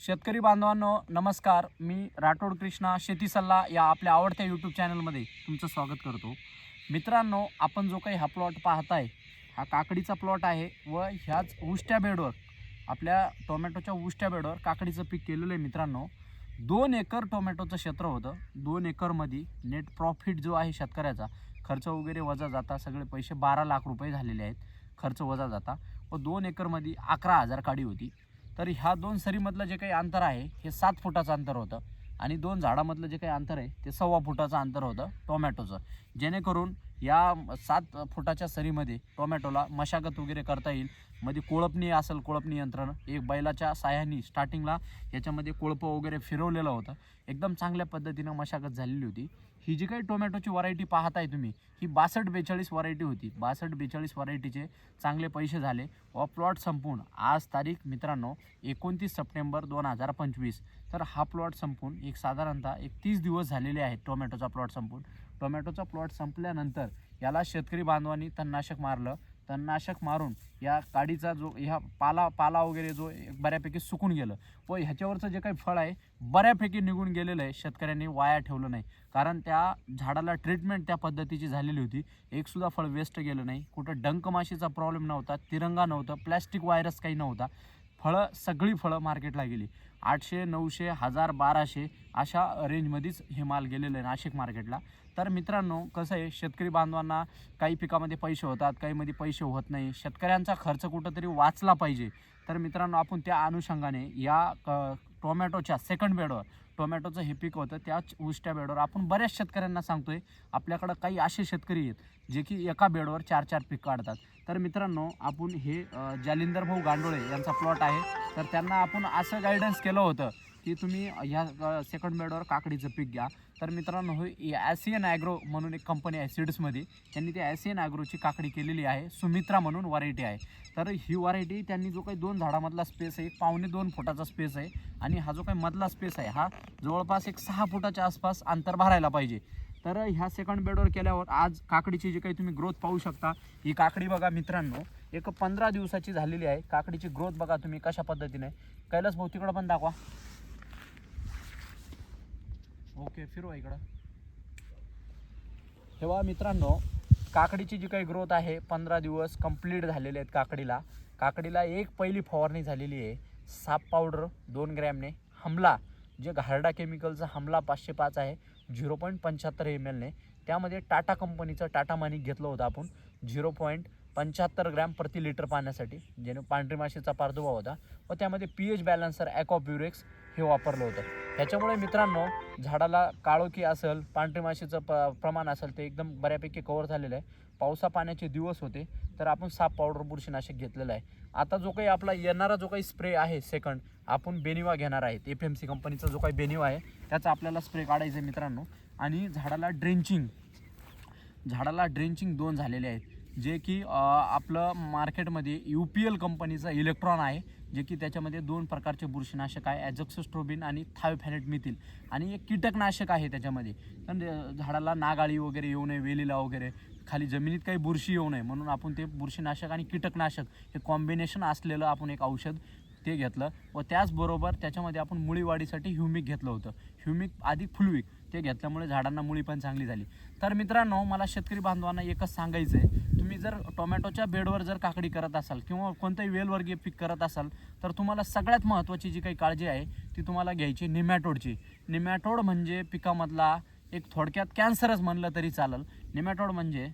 शेतकरी बांधवांनो नमस्कार. मी राठोड कृष्णा शेती सल्ला या आपल्या आवडत्या यूट्यूब चॅनलमध्ये तुमचं स्वागत करतो. मित्रांनो आपण जो काही हा प्लॉट पाहताय हा काकडीचा प्लॉट आहे व ह्याच उष्ट्या बेडवर आपल्या टोमॅटोच्या उष्ट्या बेडवर काकडीचं पीक केलेलं आहे मित्रांनो. दोन एकर टोमॅटोचं क्षेत्र होतं. दोन एकरमध्ये नेट प्रॉफिट जो आहे शेतकऱ्याचा खर्च वगैरे वजा जाता सगळे पैसे बारा लाख रुपये झालेले आहेत खर्च वजा जाता व दोन एकरमध्ये अकरा हजार काडी होती. तर ह्या दोन सरीमधलं जे काही अंतर आहे हे सात फुटाचं अंतर होतं. आणि दोन झाडामधलं जे काही अंतर आहे ते सव्वा फुटाचं अंतर होतं टोमॅटोचं. जेणेकरून या सात फुटाच्या सरीमध्ये टोमॅटोला मशागत वगैरे करता येईल. मध्ये कोळपणी असेल कोळपणी यंत्रण एक बैलाच्या साह्याने स्टार्टिंगला याच्यामध्ये कोळपं वगैरे फिरवलेलं होतं. एकदम चांगल्या पद्धतीनं मशागत झालेली होती. ही जी काही टोमॅटोची व्हरायटी पाहताय तुम्ही ही बासष्ट बेचाळीस व्हरायटी होती. बासष्ट बेचाळीस व्हरायटीचे चांगले पैसे झाले. व प्लॉट संपून आज तारीख मित्रांनो एकोणतीस सप्टेंबर दोन हजार पंचवीस. तर हा प्लॉट संपून एक साधारणतः एक तीस दिवस झालेले आहेत टोमॅटोचा प्लॉट संपून. टोमॅटोचा प्लॉट संपल्यानंतर याला शेतकरी बांधवांनी तणनाशक मारलं. तणनाशक मारून या काडीचा जो ह्या पाला पाला वगैरे जो बऱ्यापैकी सुकून गेलं. व ह्याच्यावरचं जे काही फळ आहे बऱ्यापैकी निघून गेलेलं आहे. शेतकऱ्यांनी वाया ठेवलं नाही. कारण त्या झाडाला ट्रीटमेंट त्या पद्धतीची झालेली होती. एकसुद्धा फळ वेस्ट गेलं नाही. कुठं डंकमाशीचा प्रॉब्लेम नव्हता तिरंगा नव्हता प्लॅस्टिक व्हायरस काही नव्हता. फळं सगळी फळं मार्केटला गेली. आठशे नऊशे हजार बाराशे अशा रेंजमध्येच हे माल गेलेलं आहे नाशिक मार्केटला. तर मित्रांनो कसं आहे शेतकरी बांधवांना काही पिकामध्ये पैसे होतात काहीमध्ये पैसे होत नाही. शेतकऱ्यांचा खर्च कुठंतरी वाचला पाहिजे. तर मित्रांनो आपण त्या अनुषंगाने या क टोमॅटोच्या सेकंड बेडवर टोमॅटोचं हे पीक होतं त्याच उष्ट्या बेडवर आपण बऱ्याच शेतकऱ्यांना सांगतोय आपल्याकडं काही असे शेतकरी आहेत जे की एका बेडवर चार चार पीक काढतात. तर मित्रांनो आपण हे जालिंदर भाऊ गांडोळे यांचा प्लॉट आहे. तर त्यांना आपण असं गायडन्स केलं होतं की तुम्ही ह्या सेकंड बेडवर काकडीचं पीक घ्या. तर मित्रांनो हे ॲसियन ॲग्रो म्हणून एक कंपनी आहे सीड्समध्ये त्यांनी ती ॲसियन ॲग्रोची काकडी केलेली आहे सुमित्रा म्हणून व्हरायटी आहे. तर ही व्हरायटी त्यांनी जो काही दोन झाडामधला स्पेस आहे एक पावणे दोन फुटाचा स्पेस आहे आणि हा जो काही मधला स्पेस आहे हा जवळपास एक सहा फुटाच्या आसपास अंतर भरायला पाहिजे. तर ह्या सेकंड बेडवर केल्यावर आज काकडीची जी काही तुम्ही ग्रोथ पाहू शकता ही काकडी बघा मित्रांनो एक पंधरा दिवसाची झालेली आहे. काकडीची ग्रोथ बघा तुम्ही कशा पद्धतीने. कैलास भाऊ तिकडं पण दाखवा. ओके फिरवा इकडं. तेव्हा मित्रांनो काकडीची जी काही ग्रोथ आहे पंधरा दिवस कंप्लीट झालेले आहेत काकडीला. काकडीला एक पहिली फवारणी झालेली आहे. साप पावडर दोन ग्रॅमने हमला जे घारडा केमिकलचा हमला पाचशे पाच आहे. झिरो पॉईंट पंच्याहत्तर एम एलने त्यामध्ये टाटा कंपनीचं टाटा मानिक घेतलं होतं आपण. झिरो पॉईंट पंच्याहत्तर ग्रॅम प्रति लिटर पाण्यासाठी ज्याने पांढरी माशीचा प्रादुर्भाव होता. व त्यामध्ये पी एच बॅलन्सर ॲकॉप्युरेक्स हे वापरलं होतं. त्याच्यामुळे मित्रांनो झाडाला काळोखी असेल पांढरी माशीचं प प्रमाण असेल ते एकदम बऱ्यापैकी कवर झालेलं आहे. पावसा पाण्याचे दिवस होते तर आपण साप पावडर बुरशीनाशक घेतलेलं आहे. आता जो काही आपला येणारा जो काही स्प्रे आहे सेकंड आपण बेनिवा घेणार आहेत. एफ एम सी कंपनीचा जो काही बेनिवा आहे त्याचा आपल्याला स्प्रे काढायचा आहे मित्रांनो. आणि झाडाला ड्रेंचिंग झाडाला ड्रेंचिंग दोन झालेले आहेत. जे की आपलं मार्केटमध्ये यू पी एल कंपनीचा इलेक्ट्रॉन आहे. जे की त्याच्यामध्ये दोन प्रकारचे बुरशीनाशक आहे ॲझॉक्सिस्ट्रोबिन आणि थायोफॅनेट मिथिल आणि एक कीटकनाशक आहे त्याच्यामध्ये. पण झाडाला नागाळी वगैरे येऊ नये वेलीला वगैरे खाली जमिनीत काही बुरशी येऊ नये म्हणून आपण ते बुरशीनाशक आणि कीटकनाशक हे कॉम्बिनेशन असलेलं आपण एक औषध ते घेतलं व त्याचबरोबर त्याच्यामध्ये आपण मुळीवाढीसाठी ह्युमिक घेतलं होतं. ह्युमिक अधिक फुलविक ते घेतल्यामुळे झाडांना मुळी पण चांगली झाली. तर मित्रांनो मला शेतकरी बांधवांना एकच सांगायचं आहे तुम्ही जर टोमॅटोच्या बेडवर जर काकडी करत असाल किंवा कोणतंही वेलवर्गीय पीक करत असाल तर तुम्हाला सगळ्यात महत्त्वाची जी काही काळजी आहे ती तुम्हाला घ्यायची निमॅटोडची. निमॅटोड म्हणजे पिकामधला एक थोडक्यात कॅन्सरच म्हणलं तरी चालेल. निमॅटोड म्हणजे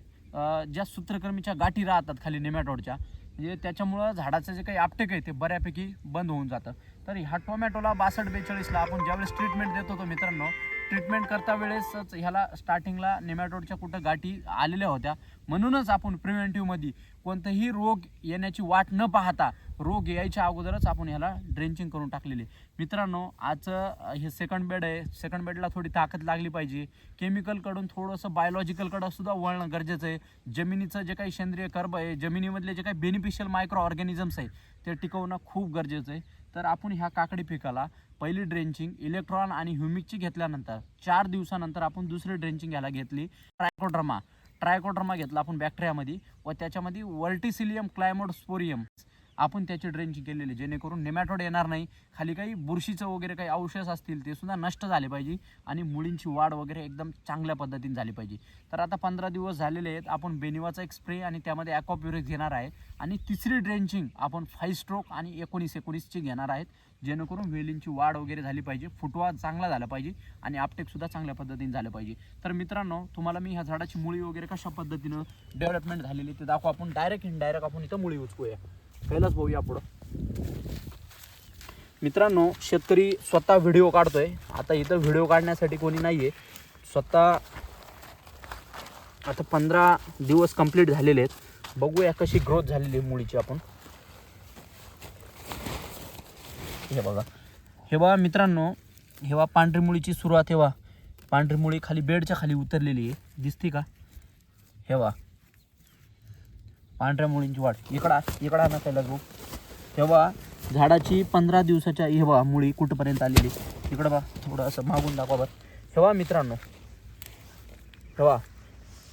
ज्या सूत्रकर्मीच्या गाठी राहतात खाली निमॅटोडच्या म्हणजे त्याच्यामुळं झाडाचं जे काही आपटेक आहे ते बऱ्यापैकी बंद होऊन जातं. तर ह्या टोमॅटोला बासष्ट बेचाळीसला आपण ज्यावेळेस ट्रीटमेंट देत होतो मित्रांनो ट्रीटमेंट करता वेळेसच ह्याला स्टार्टिंगला निमॅटोडच्या कुठं गाठी आलेल्या होत्या. म्हणूनच आपण प्रिव्हेंटिव्हमध्ये कोणताही रोग येण्याची वाट न पाहता रोग यायच्या अगोदरच आपण ह्याला ड्रेंचिंग करून टाकलेले. मित्रांनो आजचं हे सेकंड बेड आहे. सेकंड बेडला थोडी ताकद लागली पाहिजे. केमिकलकडून थोडंसं बायोलॉजिकलकडं सुद्धा वळणं गरजेचं आहे. जमिनीचं जे काही सेंद्रिय कर्ब आहे जमिनीमधले जे काही बेनिफिशियल मायक्रो ऑर्गॅनिझम्स आहे ते टिकवणं खूप गरजेचं आहे. तर आपण ह्या काकडी पिकाला पहिली ड्रेंचिंग इलेक्ट्रॉन आणि ह्युमिकची घेतल्यानंतर चार दिवसानंतर आपण दुसरी ड्रेंचिंग घ्यायला घेतली. ट्रायकोड्रमा ट्रायकोड्रमा घेतला आपण बॅक्टेरियामध्ये व त्याच्यामध्ये वर्टिसिलियम क्लायमोडस्पोरियम आपण त्याची ड्रेंचिंग केलेली जेणेकरून नेमॅटोड येणार नाही. खाली काही बुरशीचं वगैरे काही अवशेष असतील ते सुद्धा नष्ट झाले पाहिजे आणि मुळींची वाढ वगैरे एकदम चांगल्या पद्धतीने झाली पाहिजे. तर आता पंधरा दिवस झालेले आहेत. आपण बेनिवाचा एक स्प्रे आणि त्यामध्ये ॲक्वाप्युरिक घेणार आहे. आणि तिसरी ड्रेंचिंग आपण फाईव्ह स्ट्रोक आणि एकोणीस एकोणीसची घेणार आहेत. जेणेकरून वेलींची वाढ वगैरे झाली पाहिजे. फुटवा चांगला झाला पाहिजे आणि आपटेकसुद्धा चांगल्या पद्धतीने झालं पाहिजे. तर मित्रांनो तुम्हाला मी ह्या झाडाची मुळी वगैरे कशा पद्धतीनं डेव्हलपमेंट झालेली ते दाखवू. आपण डायरेक्ट इनडायरेक्ट आपण इथं मुळी उचकूया. पहिलाच बघूया पुढं. मित्रांनो शेतकरी स्वतः व्हिडिओ काढतोय. आता इथं व्हिडिओ काढण्यासाठी कोणी नाही आहे स्वतः आता पंधरा दिवस कंप्लीट झालेले आहेत. बघूया कशी ग्रोथ झालेली आहे मुळीची आपण. हे बघा. हे बघा मित्रांनो हे बघा पांढरी मुळीची सुरुवात. हे बघा. पांढरी मुळी खाली बेडच्या खाली उतरलेली आहे. दिसते का? हे बघा. पांढऱ्या मुळींची वाढ. इकडा इकडा ना जाऊ तेव्हा झाडाची पंधरा दिवसाच्या हे मुळी कुठपर्यंत आलेली? इकडं बा थोडं असं मागून दाखवा बघ तेव्हा मित्रांनो तेव्हा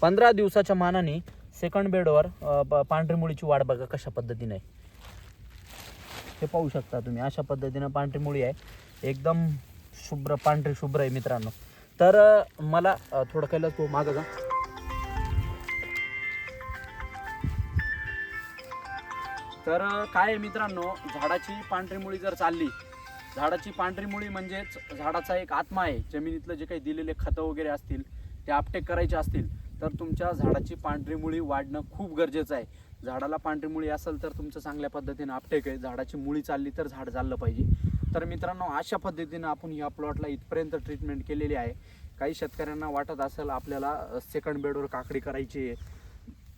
पंधरा दिवसाच्या मानाने सेकंड बेडवर प- पांढरी मुळीची वाढ बघा कशा पद्धतीने. आहे हे पाहू शकता तुम्ही अशा पद्धतीनं पांढरी मुळी आहे. एकदम शुभ्र पांढरी शुभ्र आहे मित्रांनो. तर मला थोडं कैलास तो मागं का तर काय आहे मित्रांनो झाडाची पांढरी मुळी जर चालली झाडाची पांढरी मुळी म्हणजेच झाडाचा एक आत्मा आहे. जमिनीतलं जे काही दिलेले खतं वगैरे असतील ते आपटेक करायचे असतील तर तुमच्या झाडाची पांढरी मुळी वाढणं खूप गरजेचं आहे. झाडाला पांढरी मुळी असेल तर तुमचं चांगल्या पद्धतीनं आपटेक आहे. झाडाची मुळी चालली तर झाड चाललं पाहिजे. तर मित्रांनो अशा पद्धतीनं आपण या प्लॉटला इथपर्यंत ट्रीटमेंट केलेली आहे. काही शेतकऱ्यांना वाटत असेल आपल्याला सेकंड बेडवर काकडी करायची आहे.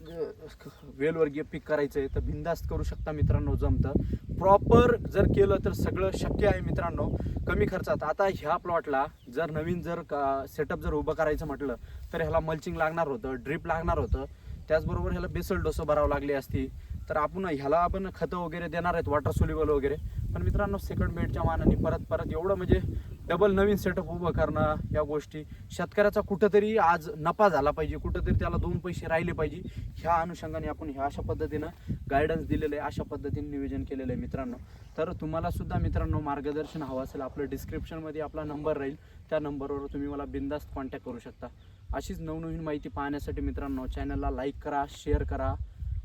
वेलवर्गीय पीक करायचं आहे तर बिंदास्त करू शकता मित्रांनो जमतं. प्रॉपर जर केलं तर सगळं शक्य आहे मित्रांनो कमी खर्चात. आता ह्या प्लॉटला जर नवीन जर का सेटअप जर उभं करायचं म्हटलं तर ह्याला मल्चिंग लागणार होतं ड्रीप लागणार होतं. त्याचबरोबर ह्याला बेसल डोसं भरावं लागली असती. तर आपण ह्याला आपण खतं वगैरे देणार आहेत वॉटर सोल्युबल वगैरे. पण मित्रांनो सेकंड बेडच्या मानाने परत परत एवढं म्हणजे डबल नवीन सेटअप उभं करणं या गोष्टी. शेतकऱ्याचा कुठंतरी आज नफा झाला पाहिजे कुठंतरी त्याला दोन पैसे राहिले पाहिजे. ह्या अनुषंगाने आपण ह्या अशा पद्धतीनं गायडन्स दिलेलं आहे अशा पद्धतीने नियोजन केलेलं आहे मित्रांनो. तर तुम्हाला सुद्धा मित्रांनो मार्गदर्शन हवं असेल आपलं डिस्क्रिप्शनमध्ये आपला नंबर राहील. त्या नंबरवर तुम्ही मला बिंदास्त कॉन्टॅक्ट करू शकता. अशीच नवनवीन माहिती पाहण्यासाठी मित्रांनो चॅनलला लाईक करा शेअर करा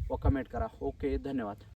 व कमेंट करा. ओके धन्यवाद.